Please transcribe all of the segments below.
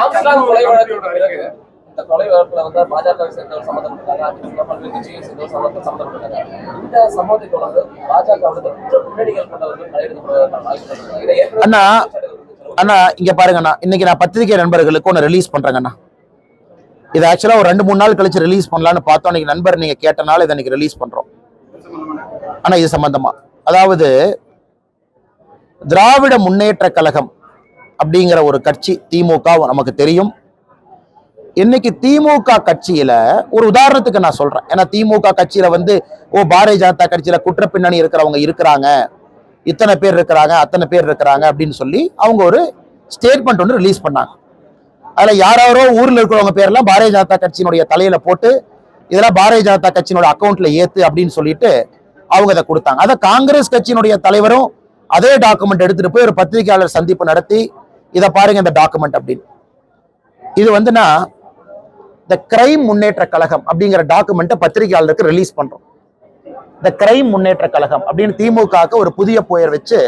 Armstrong கொலை வழக்குக்கு பிறகு இந்த கொலை வழக்குல வந்து பாஜகவை சேர்ந்தவர் சம்மந்தப்பட்டாங்க அதிமுக கட்சியை சேர்ந்தவர் சம்மந்த சம்மந்தப்பட்டாங்க இந்த சம்பவத்தை தொடர்ந்து பாஜக விடுத்த குற்ற பின்னணிகள் கொண்டவர்கள் அண்ணா அண்ணா இங்க பாருங்கண்ணா இன்னைக்கு நான் பத்திரிகை நண்பர்களுக்கு ஒன்று ரிலீஸ் பண்றேங்கண்ணா இது ஆக்சுவலா ஒரு ரெண்டு மூணு நாள் கழிச்சு ரிலீஸ் பண்ணலாம்னு பார்த்தோம். இன்னைக்கு நண்பர் நீங்க கேட்டனால இதை இன்னைக்கு ரிலீஸ் பண்றோம். ஆனா இது சம்பந்தமா? அதாவது திராவிட முன்னேற்ற கழகம் அப்படிங்கிற ஒரு கட்சி திமுக நமக்கு தெரியும். இன்னைக்கு திமுக கட்சியில ஒரு உதாரணத்துக்கு நான் சொல்றேன். ஏன்னா திமுக கட்சியில வந்து ஓ பாரதிய ஜனதா கட்சியில குற்ற பின்னணி இருக்கிறவங்க இருக்கிறாங்க. இத்தனை பேர் இருக்கிறாங்க அத்தனை பேர் இருக்கிறாங்க அப்படின்னு சொல்லி அவங்க ஒரு ஸ்டேட்மெண்ட் ஒன்று ரிலீஸ் பண்ணாங்க. அதுல யாராரோ ஊர்ல இருக்கிறவங்க பேர்லாம் பாரதிய ஜனதா கட்சியினுடைய தலையில போட்டு இதெல்லாம் பாரதிய ஜனதா கட்சியினோட அக்கௌண்ட்ல ஏத்து அப்படின்னு சொல்லிட்டு அவங்க அதை கொடுத்தாங்க. அதை காங்கிரஸ் கட்சியினுடைய தலைவரும் அதே டாக்குமெண்ட் எடுத்துட்டு போய் ஒரு பத்திரிகையாளர் சந்திப்பு நடத்தி இதை பாருங்க இந்த டாக்குமெண்ட் அப்படின்னு. இது வந்துன்னா த கிரைம் முன்னேற்ற கழகம் அப்படிங்கிற டாக்குமெண்ட்டை பத்திரிகையாளருக்கு ரிலீஸ் பண்றோம். த கிரைம் முன்னேற்ற கழகம் அப்படின்னு திமுகவுக்கு ஒரு புதிய புயர் வச்சு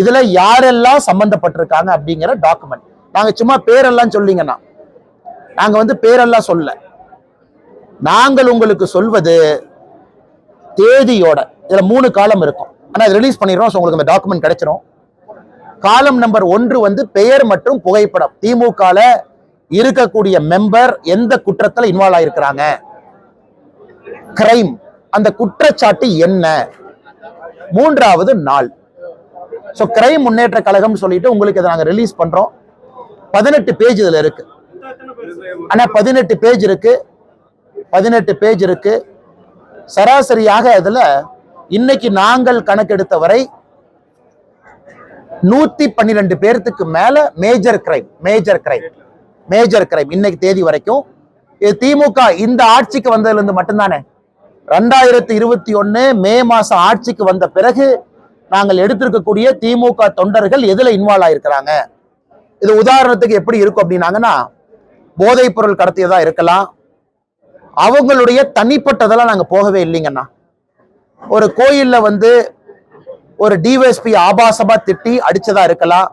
இதுல யாரெல்லாம் சம்பந்தப்பட்டிருக்காங்க அப்படிங்கிற டாக்குமெண்ட் நாங்க சும்மா பேரெல்லாம் சொல்லிங்கன்னா நாங்க வந்து பேரெல்லாம் சொல்ல. நாங்கள் உங்களுக்கு சொல்வது தேதியோட இதுல மூணு காலம் இருக்கும். ஆனா ரிலீஸ் பண்ணிடுறோம் உங்களுக்கு அந்த டாக்குமெண்ட் கிடைச்சிரும். காலம் நம்பர் ஒன்று வந்து பெயர் மற்றும் புகைப்படம். திமுகல இருக்கக்கூடிய மெம்பர் எந்த குற்றத்தில் இன்வால்வ் ஆயிருக்கிறாங்க? கிரைம் அந்த குற்றச்சாட்டு என்ன? மூன்றாவது நாள். ஸோ கிரைம் முன்னேற்ற கழகம் சொல்லிட்டு உங்களுக்கு இதை நாங்கள் ரிலீஸ் பண்றோம். பதினெட்டு பேஜ் இதில் இருக்கு. ஆனா பதினெட்டு பேஜ் இருக்கு. பதினெட்டு பேஜ் இருக்கு. சராசரியாக இதில் இன்னைக்கு நாங்கள் கணக்கெடுத்த வரை நூத்தி பன்னிரெண்டு பேர்த்துக்கு மேல major crime major crime major crime இன்னைக்கு தேதி வரைக்கும். இது திமுக இந்த ஆட்சிக்கு வந்ததுல இருந்து மட்டும்தானே? ரெண்டாயிரத்தி இருபத்தி ஒன்னு மே மாசம் ஆட்சிக்கு வந்த பிறகு நாங்கள் எடுத்திருக்கக்கூடிய திமுக தொண்டர்கள் எதுல இன்வால்வ் ஆயிருக்கிறாங்க? இது உதாரணத்துக்கு எப்படி இருக்கும் அப்படின்னாங்கன்னா போதைப் பொருள் கடத்தியதா இருக்கலாம். அவங்களுடைய தனிப்பட்டதெல்லாம் நாங்க போகவே இல்லைங்கண்ணா. ஒரு கோயில்ல வந்து ஒரு டிஎஸ்பி ஆபாசமா திட்டி அடிச்சதா இருக்கலாம்.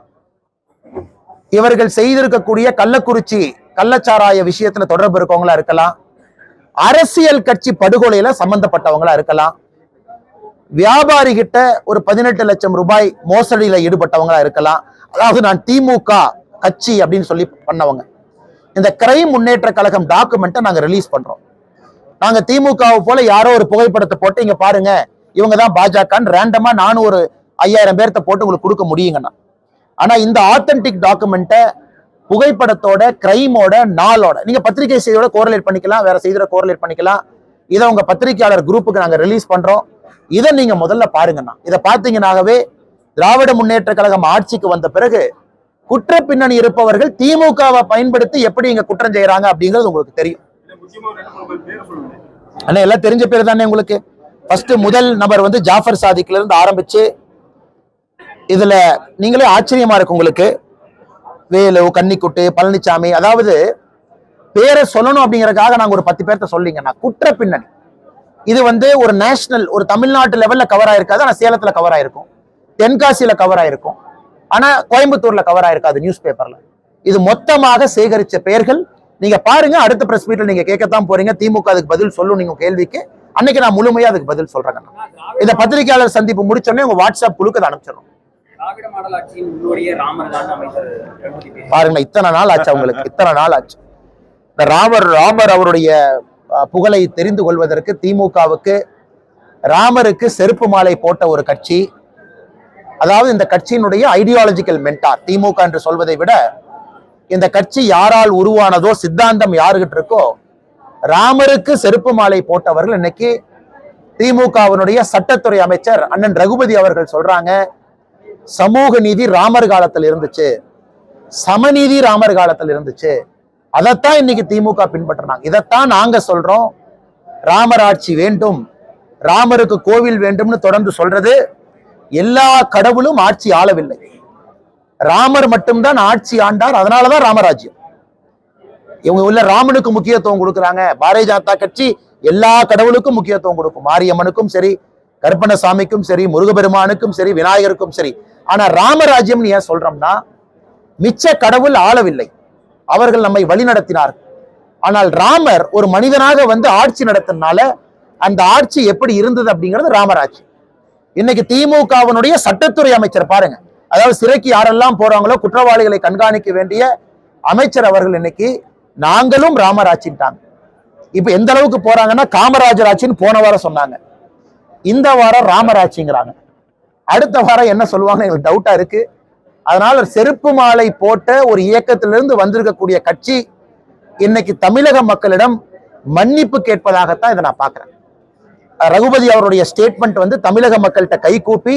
இவர்கள் செய்திருக்கக்கூடிய கள்ளக்குறிச்சி கள்ளச்சாராய விஷயத்துல தொடர்பு இருக்கவங்களா இருக்கலாம். அரசியல் கட்சி படுகொலையில சம்பந்தப்பட்டவங்களா இருக்கலாம். வியாபாரி கிட்ட ஒரு பதினெட்டு லட்சம் ரூபாய் மோசடியில ஈடுபட்டவங்களா இருக்கலாம். அதாவது நான் திமுக கட்சி அப்படின்னு சொல்லி பண்ணவங்க. இந்த கிரைம் முன்னேற்ற கழகம் டாக்குமெண்ட்டை நாங்க ரிலீஸ் பண்றோம். நாங்க திமுகவை போல யாரோ ஒரு புகைப்படத்தை போட்டு இங்க பாருங்க. இவங்க தான் பாஜகன்னு ரேண்டமா நானும் ஒரு ஐயாயிரம் பேர்த்த போட்டு உங்களுக்கு கொடுக்க முடியுங்கண்ணா. ஆனா இந்த ஆத்தென்டிக் டாக்குமெண்ட்டை புகைப்படத்தோட கிரைமோட நாளோட நீங்க பத்திரிகை செய்தியோட கோரலேட் பண்ணிக்கலாம் வேற செய்தியோட கோரலேட் பண்ணிக்கலாம். இதை உங்க பத்திரிகையாளர் குரூப்புக்கு நாங்க ரிலீஸ் பண்றோம். இதை நீங்க முதல்ல பாருங்கண்ணா. இதை பார்த்தீங்கன்னாகவே திராவிட முன்னேற்ற கழகம் ஆட்சிக்கு வந்த பிறகு குற்ற பின்னணி இருப்பவர்கள் திமுகவை பயன்படுத்தி எப்படி இங்க குற்றம் செய்யறாங்க அப்படிங்கிறது உங்களுக்கு தெரியும். அண்ணா எல்லாம் தெரிஞ்ச பேர் தானே உங்களுக்கு? ஃபர்ஸ்ட் முதல் நபர் வந்து ஜாஃபர் சாதிக்ல இருந்து ஆரம்பிச்சு இதுல நீங்களே ஆச்சரியமா இருக்கு உங்களுக்கு. வேலு கன்னிக்குட்டு பழனிசாமி அதாவது பேரை சொல்லணும் அப்படிங்கறதுக்காக நாங்க ஒரு பத்து பேர்த்த சொல்லிங்கன்னா குற்ற பின்னணி. இது வந்து ஒரு நேஷனல் ஒரு தமிழ்நாட்டு லெவல்ல கவர் ஆயிருக்காது. ஆனா சேலத்துல கவர் ஆயிருக்கும். தென்காசியில கவர் ஆயிருக்கும். ஆனா கோயம்புத்தூர்ல கவர் ஆயிருக்காது நியூஸ் பேப்பர்ல இது மொத்தமாக சேகரிச்ச பெயர்கள். நீங்க பாருங்க அடுத்த பிரஸ் மீட்ல நீங்க கேட்கத்தான் போறீங்க. திமுக அதுக்கு பதில் சொல்லும் நீங்க கேள்விக்கு. அன்னைக்கு நான் முழுமையா அதுக்கு பதில் சொல்றேங்க இந்த பத்திரிகையாளர் சந்திப்பு முடிச்சோடனே உங்க வாட்ஸ்அப் குழுக்கு அதை பேசுகிறார். பாருங்க இத்தனை நாள் ஆச்சு அவங்களுக்கு இத்தனை நாள் ஆச்சு. இந்த ராமர் ராமர் அவருடைய புகழை தெரிந்து கொள்வதற்கு திமுகவுக்கு ராமருக்கு செருப்பு மாலை போட்ட ஒரு கட்சி அதாவது இந்த கட்சியினுடைய ஐடியாலஜிக்கல் மென்டார் திமுக என்று சொல்வதை விட இந்த கட்சி யாரால் உருவானதோ சித்தாந்தம் யாருகிட்ட இருக்கோ ராமருக்கு செருப்பு மாலை போட்டவர்கள் இன்னைக்கு திமுகவினுடைய சட்டத்துறை அமைச்சர் அண்ணன் ரகுபதி அவர்கள் சொல்றாங்க சமூக நீதி ராமர் காலத்தில் இருந்துச்சு. சமநீதி ராமர் காலத்தில் இருந்துச்சு. அதைத்தான் இன்னைக்கு திமுக பின்பற்றினாங்க. இதைத்தான் நாங்க சொல்றோம். ராமர் ஆட்சி வேண்டும். ராமருக்கு கோவில் வேண்டும்னு தொடர்ந்து சொல்றது எல்லா கடவுளும் ஆட்சி ஆளவில்லை. ராமர் மட்டும்தான் ஆட்சி ஆண்டார் அதனாலதான் ராமராஜ்யம். இவங்க உள்ள ராமனுக்கு முக்கியத்துவம் கொடுக்குறாங்க. பாரதிய ஜனதா கட்சி எல்லா கடவுளுக்கும் முக்கியத்துவம் கொடுக்கும். மாரியம்மனுக்கும் சரி கருப்பணசாமிக்கும் சரி முருகபெருமானுக்கும் சரி விநாயகருக்கும் சரி. ஆனா ராமராஜ்யம்னு ஏன் சொல்றோம்னா மிச்ச கடவுள் ஆளவில்லை. அவர்கள் நம்மை வழி நடத்தினார் ஆனால் ராமர் ஒரு மனிதனாக வந்து ஆட்சி நடத்தினால அந்த ஆட்சி எப்படி இருந்தது அப்படிங்கிறது ராமராட்சி இன்னைக்கு திமுகவினுடைய சட்டத்துறை அமைச்சர் பாருங்க. அதாவது சிறைக்கு யாரெல்லாம் போறாங்களோ குற்றவாளிகளை கண்காணிக்க வேண்டிய அமைச்சர் அவர்கள் இன்னைக்கு நாங்களும் ராமர் ஆட்சின்ட்டாங்க இப்ப எந்த அளவுக்கு போறாங்கன்னா காமராஜர் ஆட்சின்னு போன வாரம் சொன்னாங்க. இந்த வாரம் ராமராட்சிங்கிறாங்க அடுத்த வாரம் என்ன சொல்லுவாங்கன்னு எங்களுக்கு டவுட்டா இருக்கு. அதனால செருப்பு மாலை போட்ட ஒரு இயக்கத்திலிருந்து வந்திருக்கக்கூடிய கட்சி இன்னைக்கு தமிழக மக்களிடம் மன்னிப்பு கேட்பதாகத்தான் இதை நான் பார்க்குறேன். ரகுபதி அவருடைய ஸ்டேட்மெண்ட் வந்து தமிழக மக்கள்கிட்ட கை கூப்பி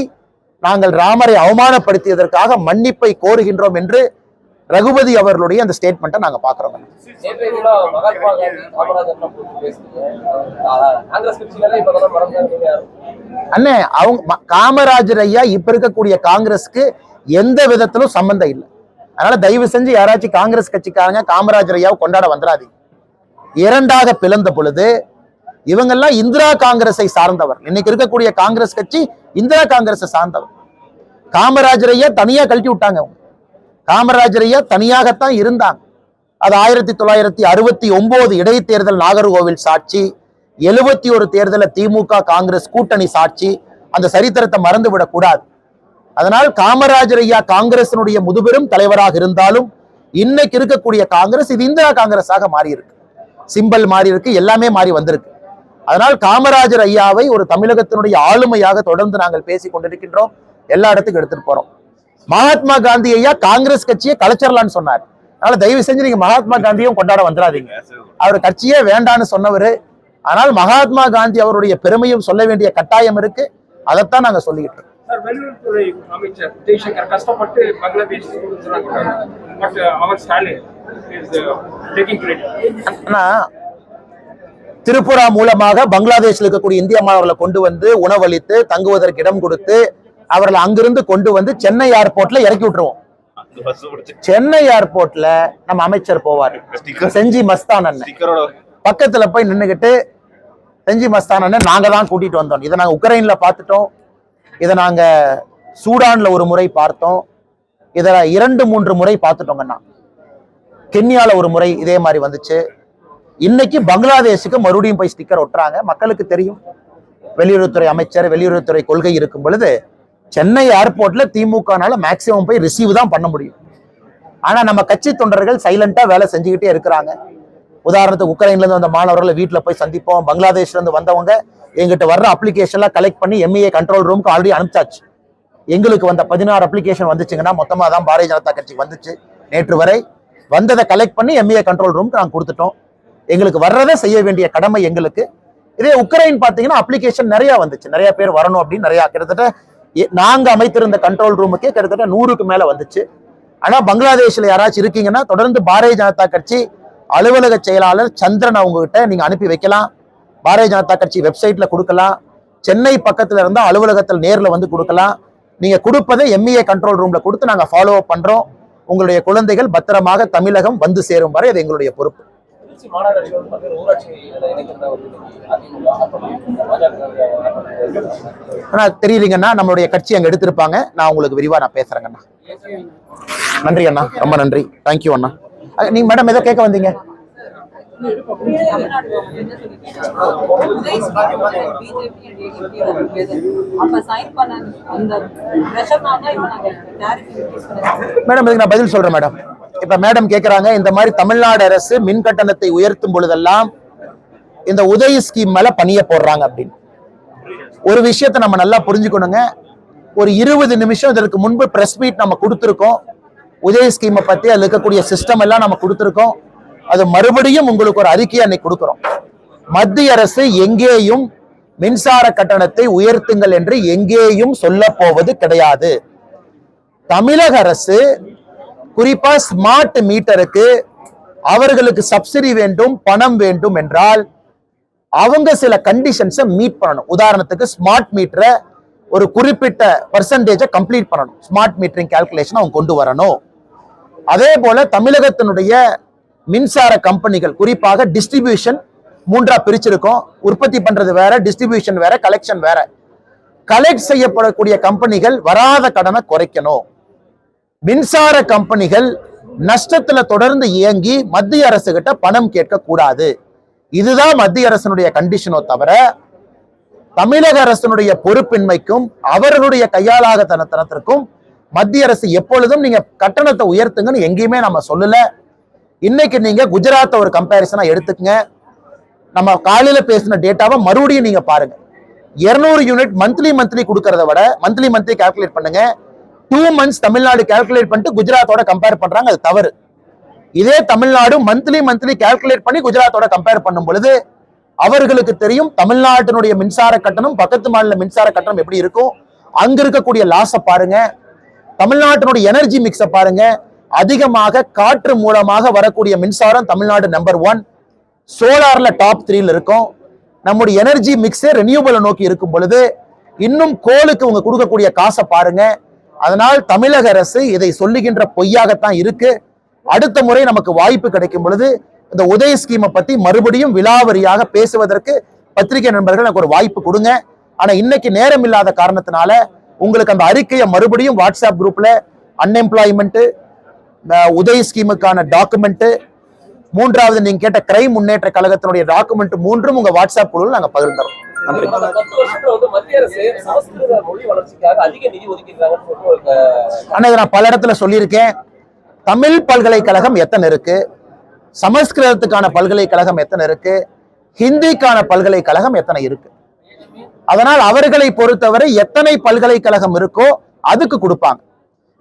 நாங்கள் ராமரை அவமானப்படுத்தியதற்காக மன்னிப்பை கோருகின்றோம் என்று ரகுபதி அவர்களுடைய அந்த ஸ்டேட்மெண்ட்டை நாங்க பார்க்கிறோம் அண்ணே அவங்க காமராஜர் ஐயா இப்ப இருக்கக்கூடிய காங்கிரஸ்க்கு எந்த விதத்திலும் சம்பந்தம் இல்லை. அதனால தயவு செஞ்சு யாராச்சும் காங்கிரஸ் கட்சிக்காரங்க காமராஜர் ஐயாவை கொண்டாட வந்துடாதீங்க. இரண்டாக பிளந்த பொழுது இவங்கெல்லாம் இந்திரா காங்கிரஸை சார்ந்தவர். இன்னைக்கு இருக்கக்கூடிய காங்கிரஸ் கட்சி இந்திரா காங்கிரஸை சார்ந்தவர். காமராஜர் ஐயா தனியா கழட்டி விட்டாங்க அவங்க. காமராஜர் ஐயா தனியாகத்தான் இருந்தாங்க அது ஆயிரத்தி தொள்ளாயிரத்தி அறுபத்தி ஒன்பது இடைத்தேர்தல் நாகர்கோவில் சாட்சி எழுபத்தி ஒரு தேர்தலில் திமுக காங்கிரஸ் கூட்டணி சாட்சி அந்த சரித்திரத்தை மறந்து விடக்கூடாது அதனால் காமராஜர் ஐயா காங்கிரசினுடைய முதுபெரும் தலைவராக இருந்தாலும் இன்னைக்கு இருக்கக்கூடிய காங்கிரஸ் இது இந்திரா காங்கிரஸாக மாறி இருக்கு சிம்பல் மாறி இருக்கு எல்லாமே மாறி வந்திருக்கு. அதனால் காமராஜர் ஐயாவை ஒரு தமிழகத்தினுடைய ஆளுமையாக தொடர்ந்து நாங்கள் பேசி கொண்டிருக்கின்றோம். எல்லா இடத்துக்கும் எடுத்துட்டு போறோம். மகாத்மா காந்தி ஐயா காங்கிரஸ் கட்சியை கலைச்சிடலான்னு சொன்னார். அதனால தயவு செஞ்சு நீங்க மகாத்மா காந்தியும் கொண்டாட வந்துடாதீங்க. அவர் கட்சியே வேண்டான்னு சொன்னவர். ஆனால் மகாத்மா காந்தி அவருடைய பெருமையும் சொல்ல வேண்டிய கட்டாயம் இருக்கு. அதைத்தான் நாங்க சொல்லிக்கிட்டு இருக்கோம். வெளியுறவுத்துறை அமைச்சர் ஜெய்சங்கர் கஷ்டப்பட்டு பங்களாதேஷ் சொன்னாங்க பட் அவர் ஸ்டாலின் இஸ் டேக்கிங் கிரெடிட் ஆனா திரிபுரா மூலமாக பங்களாதேஷ்ல இருக்கக்கூடிய இந்திய மாணவர்களை கொண்டு வந்து உணவளித்து தங்குவதற்கு இடம் கொடுத்து அவர்களை அங்கிருந்து கொண்டு வந்து சென்னை ஏர்போர்ட்ல இறக்கி விட்டுருவோம். சென்னை ஏர்போர்ட்ல நம்ம அமைச்சர் போவார். செஞ்சி மஸ்தான் அண்ணன். பக்கத்துல போய் நின்னுகிட்டு செஞ்சி மஸ்தான் அண்ணன் நாங்க தான் கூட்டிட்டு வந்தோம். இதை நாங்க உக்ரைன்ல பார்த்துட்டோம். இதை நாங்க சூடான்ல ஒரு முறை பார்த்தோம். இதை இரண்டு மூன்று முறை பார்த்துட்டோங்கண்ணா கென்யால ஒரு முறை இதே மாதிரி வந்துச்சு. இன்னைக்கு பங்களாதேஷுக்கு மறுபடியும் போய் ஸ்டிக்கர் ஒட்டுறாங்க. மக்களுக்கு தெரியும். வெளியுறவுத்துறை அமைச்சர் வெளியுறவுத்துறை கொள்கை இருக்கும் பொழுது சென்னை ஏர்போர்ட்ல திமுகனால மேக்சிமம் போய் ரிசீவ் தான் பண்ண முடியும். ஆனா நம்ம கட்சி தொண்டர்கள் சைலண்டா வேலை செஞ்சுக்கிட்டே இருக்கிறாங்க. உதாரணத்துக்கு உக்ரைன்ல இருந்து வந்த மாணவர்களை வீட்டில் போய் சந்திப்போம். பங்களாதேஷ்ல இருந்து வந்தவங்க எங்கிட்ட வர்ற அப்ளிகேஷன்லாம் கலெக்ட் பண்ணி எம்ஏ கண்ட்ரோல் ரூமுக்கு ஆல்ரெடி அனுப்பிச்சாச்சு. எங்களுக்கு வந்த பதினாறு அப்ளிகேஷன் வந்துச்சுங்கன்னா மொத்தமாக தான் பாரதிய ஜனதா கட்சிக்கு வந்துச்சு. நேற்று வரை வந்ததை கலெக்ட் பண்ணி எம்ஏ கண்ட்ரோல் ரூமுக்கு நாங்கள் கொடுத்துட்டோம். எங்களுக்கு வர்றதை செய்ய வேண்டிய கடமை எங்களுக்கு. இதே உக்ரைன் பார்த்தீங்கன்னா அப்ளிகேஷன் நிறைய வந்துச்சு. நிறைய பேர் வரணும் அப்படின்னு நிறையா கிட்டத்தட்ட நாங்க அமைத்திருந்த கண்ட்ரோல் ரூமுக்கே கிட்டத்தட்ட நூறுக்கு மேல வந்துச்சு. ஆனா பங்களாதேஷ்ல யாராச்சும் இருக்கீங்கன்னா தொடர்ந்து பாரதிய ஜனதா கட்சி அலுவலக செயலாளர் சந்திரன் அவங்க கிட்ட நீங்க அனுப்பி வைக்கலாம். பாரதிய ஜனதா கட்சி வெப்சைட்ல கொடுக்கலாம். சென்னை பக்கத்துல இருந்தால் அலுவலகத்தில் நேர்ல வந்து கொடுக்கலாம். நீங்க கொடுப்பதை எம்இஏ கண்ட்ரோல் ரூம்ல கொடுத்து நாங்க ஃபாலோ அப் பண்றோம். உங்களுடைய குழந்தைகள் பத்திரமாக தமிழகம் வந்து சேரும் வரை அது எங்களுடைய பொறுப்பு. திருச்சி மாநகராட்சி வந்து பல்வேறு இணைக்கிறதா அதிமுக ஆனா தெரியலீங்கன்னா நம்மளுடைய கட்சி அங்க எடுத்திருப்பாங்க. நான் உங்களுக்கு விரிவா நான் பேசுறேங்கண்ணா நன்றி அண்ணா ரொம்ப நன்றி. தேங்க்யூ அண்ணா. நீங்க மேடம் ஏதோ கேட்க வந்தீங்க. மேடம் இதுக்கு நான் பதில் சொல்றேன் மேடம் இப்ப மேடம் கேக்குறாங்க இந்த மாதிரி தமிழ்நாடு அரசு மின் கட்டணத்தை உயர்த்தும் பொழுதெல்லாம் இந்த உதய ஸ்கீம் மேல பணிய போடுறாங்க அப்படின்னு. ஒரு விஷயத்தை நம்ம நல்லா புரிஞ்சுக்கணுங்க. ஒரு இருபது நிமிஷம் இதற்கு முன்பு பிரஸ் மீட் நம்ம கொடுத்துருக்கோம். உதய ஸ்கீமை பத்தி அதுல இருக்கக்கூடிய சிஸ்டம் எல்லாம் நம்ம கொடுத்துருக்கோம். அது மறுபடியும் உங்களுக்கு ஒரு அறிக்கையை அன்னைக்கு கொடுக்குறோம். மத்திய அரசு எங்கேயும் மின்சார கட்டணத்தை உயர்த்துங்கள் என்று எங்கேயும் சொல்ல போவது கிடையாது. தமிழக அரசு குறிப்பா ஸ்மார்ட் மீட்டருக்கு அவர்களுக்கு சப்சிடி வேண்டும் பணம் வேண்டும் என்றால் அவங்க சில கண்டிஷன்ஸை மீட் பண்ணணும். உதாரணத்துக்கு ஸ்மார்ட் மீட்டரை ஒரு குறிப்பிட்ட பர்சன்டேஜை கம்ப்ளீட் பண்ணணும். ஸ்மார்ட் மீட்டரிங் கால்குலேஷன் அவங்க கொண்டு வரணும். அதே போல தமிழகத்தினுடைய மின்சார கம்பெனிகள் குறிப்பாக டிஸ்ட்ரிபியூஷன் மூன்றா பிரிச்சிருக்கோம். உற்பத்தி பண்றது வேற டிஸ்ட்ரிபியூஷன் வேற கலெக்ஷன் வேற. கலெக்ட் செய்யப்படக்கூடிய கம்பெனிகள் வராத கடனை குறைக்கணும். மின்சார கம்பெனிகள் நஷ்டத்துல தொடர்ந்து இயங்கி மத்திய அரசு கிட்ட பணம் கேட்க கூடாது. இதுதான் மத்திய அரசனுடைய கண்டிஷனோ தவிர தமிழக அரசனுடைய பொறுப்பின்மைக்கும் அவர்களுடைய கையாளாக தனத்தனத்திற்கும் மத்திய அரசு எப்பொழுதும் நீங்க கட்டணத்தை உயர்த்துங்கன்னு எங்கேயுமே நம்ம சொல்லல. இன்னைக்கு நீங்க குஜராத்தை ஒரு கம்பேரிசனா எடுத்துக்கங்க. நம்ம காலையில பேசின டேட்டாவை மறுபடியும் நீங்க பாருங்க. 200 யூனிட் மந்த்லி மந்த்லி கொடுக்கறத விட மந்த்லி மந்த்லி கால்குலேட் பண்ணுங்க. டூ மந்த்ஸ் தமிழ்நாடு கால்குலேட் பண்ணிட்டு குஜராத்தோட கம்பேர் பண்றாங்க. அது தவறு. இதே தமிழ்நாடு மந்த்லி மந்த்லி கேல்குலேட் பண்ணி குஜராத்தோட கம்பேர் பண்ணும் பொழுது அவர்களுக்கு தெரியும் தமிழ்நாட்டினுடைய மின்சார கட்டணம் பக்கத்து மாநில மின்சார கட்டணம் எப்படி இருக்கும். அங்க இருக்கக்கூடிய லாஸை பாருங்க. தமிழ்நாட்டினுடைய எனர்ஜி மிக்ஸை பாருங்க. அதிகமாக காற்று மூலமாக வரக்கூடிய மின்சாரம் தமிழ்நாடு நம்பர் ஒன் சோலார்ல டாப் த்ரீல இருக்கும். நம்முடைய எனர்ஜி மிக்ஸே ரெனியூபிளை நோக்கி இருக்கும் பொழுது இன்னும் கோலுக்கு உங்க கொடுக்கக்கூடிய காசை பாருங்க. அதனால் தமிழக அரசு இதை சொல்லுகின்ற பொய்யாகத்தான் இருக்கு. அடுத்த முறை நமக்கு வாய்ப்பு கிடைக்கும் பொழுது இந்த உதய ஸ்கீமை பத்தி மறுபடியும் விலாவரியாக பேசுவதற்கு பத்திரிகை நண்பர்கள் எனக்கு ஒரு வாய்ப்பு கொடுங்க. ஆனா இன்னைக்கு நேரம் இல்லாத காரணத்தினால உங்களுக்கு அந்த அறிக்கையை மறுபடியும் வாட்ஸ்அப் குரூப்ல அன்எம்ப்ளாய்மெண்ட் உதய ஸ்கீமுக்கான டாக்குமெண்ட் மூன்றாவது நீங்க கேட்ட கிரைம் முன்னேற்ற கழகத்தினுடைய டாக்குமெண்ட் மூன்றும் உங்க வாட்ஸ்அப் குழுவில் நாங்கள் பகிர்ந்துறோம். நான் பல இடத்துல சொல்லியிருக்கேன். தமிழ் பல்கலைக்கழகம் எத்தனை இருக்கு? சமஸ்கிருதத்துக்கான பல்கலைக்கழகம் எத்தனை இருக்கு? ஹிந்திக்கான பல்கலைக்கழகம் எத்தனை இருக்கு? அதனால் அவர்களை பொறுத்தவரை எத்தனை பல்கலைக்கழகம் இருக்கோ அதுக்கு கொடுப்பாங்க.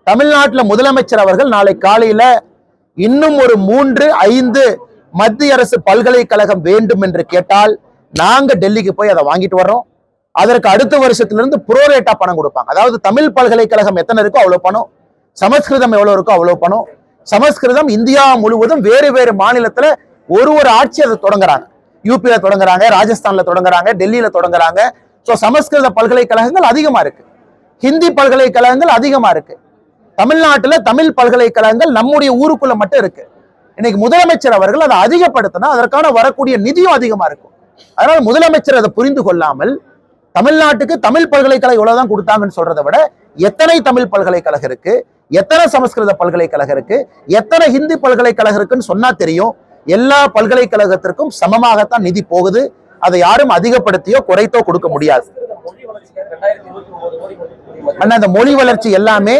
தமிழ்நாட்டுல முதலமைச்சர் அவர்கள் நாளை காலையில இன்னும் ஒரு மூன்று ஐந்து மத்திய அரசு பல்கலைக்கழகம் வேண்டும் என்று கேட்டால் நாங்கள் டெல்லிக்கு போய் அதை வாங்கிட்டு வர்றோம். அதற்கு அடுத்த வருஷத்திலிருந்து புரோரேட்டா பணம் கொடுப்பாங்க. அதாவது தமிழ் பல்கலைக்கழகம் எத்தனை இருக்கோ அவ்வளோ பணம். சமஸ்கிருதம் எவ்வளோ இருக்கோ அவ்வளோ பணம். சமஸ்கிருதம் இந்தியா முழுவதும் வேறு வேறு மாநிலத்தில் ஒரு ஒரு ஆட்சி அதை தொடங்குறாங்க. யூபியில தொடங்குறாங்க ராஜஸ்தான்ல தொடங்குறாங்க டெல்லியில தொடங்குறாங்க. ஸோ சமஸ்கிருத பல்கலைக்கழகங்கள் அதிகமா இருக்கு. ஹிந்தி பல்கலைக்கழகங்கள் அதிகமா இருக்கு. தமிழ்நாட்டில் தமிழ் பல்கலைக்கழகங்கள் நம்முடைய ஊருக்குள்ள மட்டும் இருக்கு. இன்னைக்கு முதலமைச்சர் அவர்கள் அதை அதிகப்படுத்தினா அதற்கான வரக்கூடிய நிதியும் அதிகமா இருக்கும். அதனால முதலமைச்சர் அதை புரிந்து கொள்ளாமல் தமிழ்நாட்டுக்கு தமிழ் பல்கலைக்கழகம் இவ்வளவுதான் கொடுத்தாங்கன்னு சொல்றதை விட எத்தனை தமிழ் பல்கலைக்கழகம் இருக்கு? எத்தனை சமஸ்கிருத பல்கலைக்கழகம் இருக்கு? எத்தனை ஹிந்தி பல்கலைக்கழகம் இருக்குன்னு சொன்னா தெரியும். எல்லா பல்கலைக்கழகத்திற்கும் சமமாகத்தான் நிதி போகுது. அதை யாரும் அதிகப்படுத்தியோ குறைத்தோ கொடுக்க முடியாது. மொழி ஆனா அந்த மொழி வளர்ச்சி எல்லாமே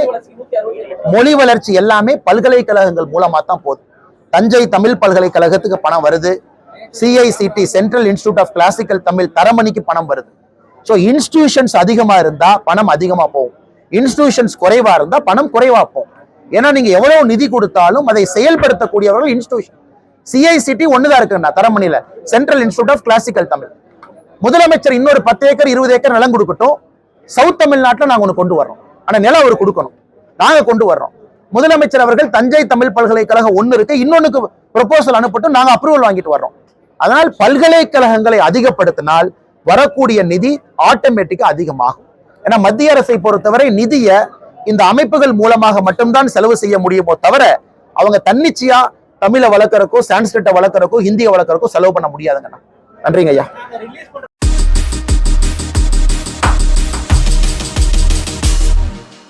மொழி வளர்ச்சி எல்லாமே பல்கலைக்கழகங்கள் மூலமா தான் போகுது. தஞ்சை தமிழ் பல்கலைக்கழகத்துக்கு பணம் வருது. CICT central institute of classical Tamil தரமணிக்கு பணம் வருது. ஸோ இன்ஸ்டிடியூஷன்ஸ் அதிகமா இருந்தா பணம் அதிகமா போகும். இன்ஸ்டிடியூஷன்ஸ் குறைவா இருந்தா பணம் குறைவா போகும். ஏன்னா நீங்க எவ்வளவு நிதி கொடுத்தாலும் அதை செயல்படுத்தக்கூடியவர்கள் இன்ஸ்டிடியூஷன் சிஐசிடி ஒண்ணுதான் இருக்குண்ணா தரமணியில. Central institute of classical Tamil முதலமைச்சர் இன்னொரு பத்து ஏக்கர் இருபது ஏக்கர் நிலம் கொடுக்கட்டும். சவுத் தமிழ்நாட்டில் நாங்கள் ஒன்று கொண்டு வர்றோம். ஆனால் நிலம் அவர் கொடுக்கணும். நாங்க கொண்டு வர்றோம். முதலமைச்சர் அவர்கள் தஞ்சை தமிழ் பல்கலைக்கழகம் ஒன்று இருக்கு. இன்னொன்னுக்கு ப்ரொபோசல் அனுப்பிட்டு நாங்கள் அப்ரூவல் வாங்கிட்டு வர்றோம். அதனால் பல்கலைக்கழகங்களை அதிகப்படுத்தினால் வரக்கூடிய நிதி ஆட்டோமேட்டிக்கா அதிகமாகும். ஏன்னா மத்திய அரசை பொறுத்தவரை நிதியை இந்த அமைப்புகள் மூலமாக மட்டும்தான் செலவு செய்ய முடியுமோ தவிர அவங்க தன்னிச்சையா தமிழை வளர்க்கறக்கோ சான்ஸ்கிரிட்டை வளர்க்கறக்கோ ஹிந்தியை வளர்க்கறக்கோ செலவு பண்ண முடியாதுங்கண்ணா. நன்றிங்க ஐயா